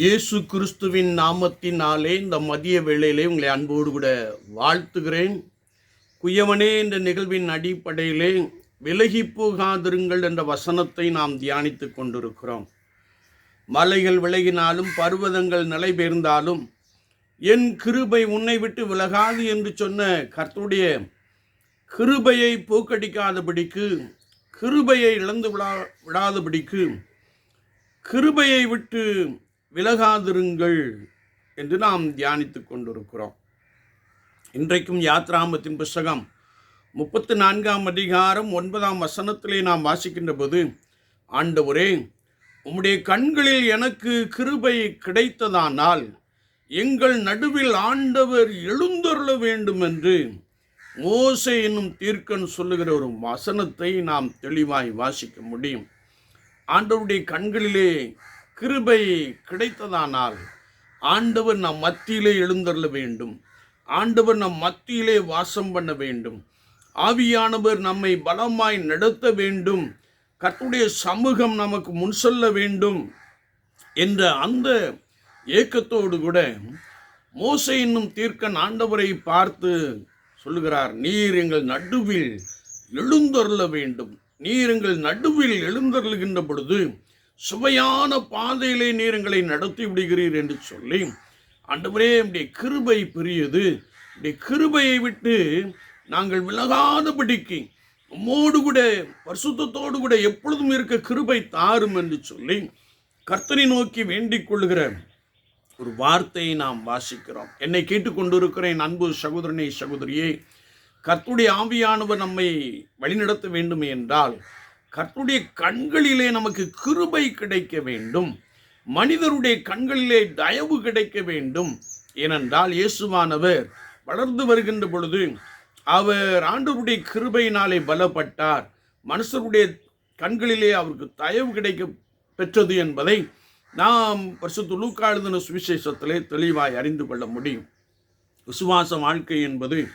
இயேசு கிறிஸ்துவின் நாமத்தினாலே இந்த மதிய வேளையிலே உங்களை அன்போடு கூட வாழ்த்துகிறேன். குயவனே என்ற நிகழ்வின் அடிப்படையிலே விலகி போகாதிருங்கள் என்ற வசனத்தை நாம் தியானித்து கொண்டிருக்கிறோம். மலைகள் விலகினாலும் பர்வதங்கள் நிலை பெயர்ந்தாலும் என் கிருபை உன்னை விட்டு விலகாது என்று சொன்ன கர்த்துடைய கிருபையை போக்கடிக்காதபடிக்கு கிருபையை இழந்து விடா விடாதபடிக்கு கிருபையை விட்டு விலகாதிருங்கள் என்று நாம் தியானித்து கொண்டிருக்கிறோம். இன்றைக்கும் யாத்ராமத்தின் புஸ்தகம் முப்பத்து நான்காம் அதிகாரம் ஒன்பதாம் வசனத்திலே நாம் வாசிக்கின்ற போது ஆண்டவரே உம்முடைய கண்களில் எனக்கு கிருபை கிடைத்ததானால் எங்கள் நடுவில் ஆண்டவர் எழுந்தருள வேண்டும் என்று மோசை என்னும் தீர்க்கன் சொல்லுகிற ஒரு வசனத்தை நாம் தெளிவாய் வாசிக்க முடியும். ஆண்டவருடைய கண்களிலே கிருபை கிடைத்ததானால் ஆண்டவர் நம் மத்தியிலே எழுந்தருள வேண்டும். ஆண்டவர் நம் மத்தியிலே வாசம் பண்ண வேண்டும். ஆவியானவர் நம்மை பலமாய் நடத்த வேண்டும். கர்த்தருடைய சமூகம் நமக்கு முன் சொல்ல வேண்டும் என்ற அந்த ஏக்கத்தோடு கூட மோசை என்னும் தீர்க்கன் ஆண்டவரை பார்த்து சொல்லுகிறார் நீர் எங்கள் நடுவில் எழுந்தருள வேண்டும். நீர் எங்கள் நடுவில் எழுந்தருளுகின்ற பொழுது சுவையான பாதையிலே நீர் எங்களை நடத்தி விடுகிறீர் என்று சொல்லி ஆண்டவரே உடைய கிருபை பெரியது. உடைய கிருபையை விட்டு நாங்கள் விலகாதபடிக்கு உம்மோடு கூட பரிசுத்தத்தோடு கூட எப்பொழுதும் இருக்க கிருபை தாரும் என்று சொல்லி கர்த்தனை நோக்கி வேண்டிக் கொள்கிற ஒரு வார்த்தையை நாம் வாசிக்கிறோம். என்னை கேட்டுக்கொண்டிருக்கிறேன் அன்பு சகோதரனை சகோதரியே கர்த்துடைய ஆவியானவர் நம்மை வழிநடத்த வேண்டும் என்றால் கர்த்தருடைய கண்களிலே நமக்கு கிருபை கிடைக்க வேண்டும். மனிதருடைய கண்களிலே தயவு கிடைக்க வேண்டும். ஏனென்றால் இயேசுவானவர் வளர்ந்து வருகின்ற பொழுது அவர் ஆண்டவருடைய கிருபையினாலே பலப்பட்டார். மனுஷருடைய கண்களிலே அவருக்கு தயவு கிடைக்க பெற்றது என்பதை நாம் வருஷத்து லூக்கா எழுதின சுவிசேஷத்திலே தெளிவாய் அறிந்து கொள்ள முடியும். விசுவாச வாழ்க்கை என்பது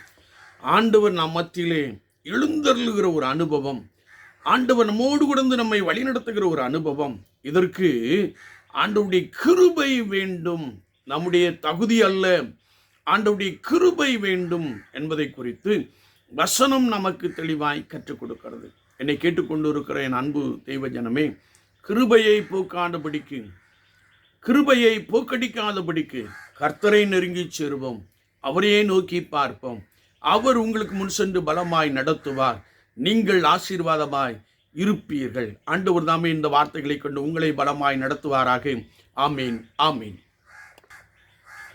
ஆண்டவர் நம் மத்தியிலே எழுந்தருளுகிற ஒரு அனுபவம். ஆண்டவர் நம்மோடு கொடுந்து நம்மை வழிநடத்துகிற ஒரு அனுபவம். இதற்கு ஆண்டவுடைய கிருபை வேண்டும். நம்முடைய தகுதி அல்ல. ஆண்டவுடைய கிருபை வேண்டும் என்பதை குறித்து வசனம் நமக்கு தெளிவாய் கற்றுக் கொடுக்கிறது. என்னை கேட்டுக்கொண்டு இருக்கிற என் அன்பு தெய்வ ஜனமே கிருபையை போக்காதபடிக்கு கிருபையை போக்கடிக்காதபடிக்கு கர்த்தரை நெருங்கி சேருவோம். அவரையே நோக்கி பார்ப்போம். அவர் உங்களுக்கு முன் சென்று பலமாய் நடத்துவார். நீங்கள் ஆசீர்வாதமாய் இருப்பீர்கள். ஆண்டவர் தாமே இந்த வார்த்தைகளை கொண்டு உங்களை பலமாய் நடத்துவாராக. ஆமீன் ஆமீன்.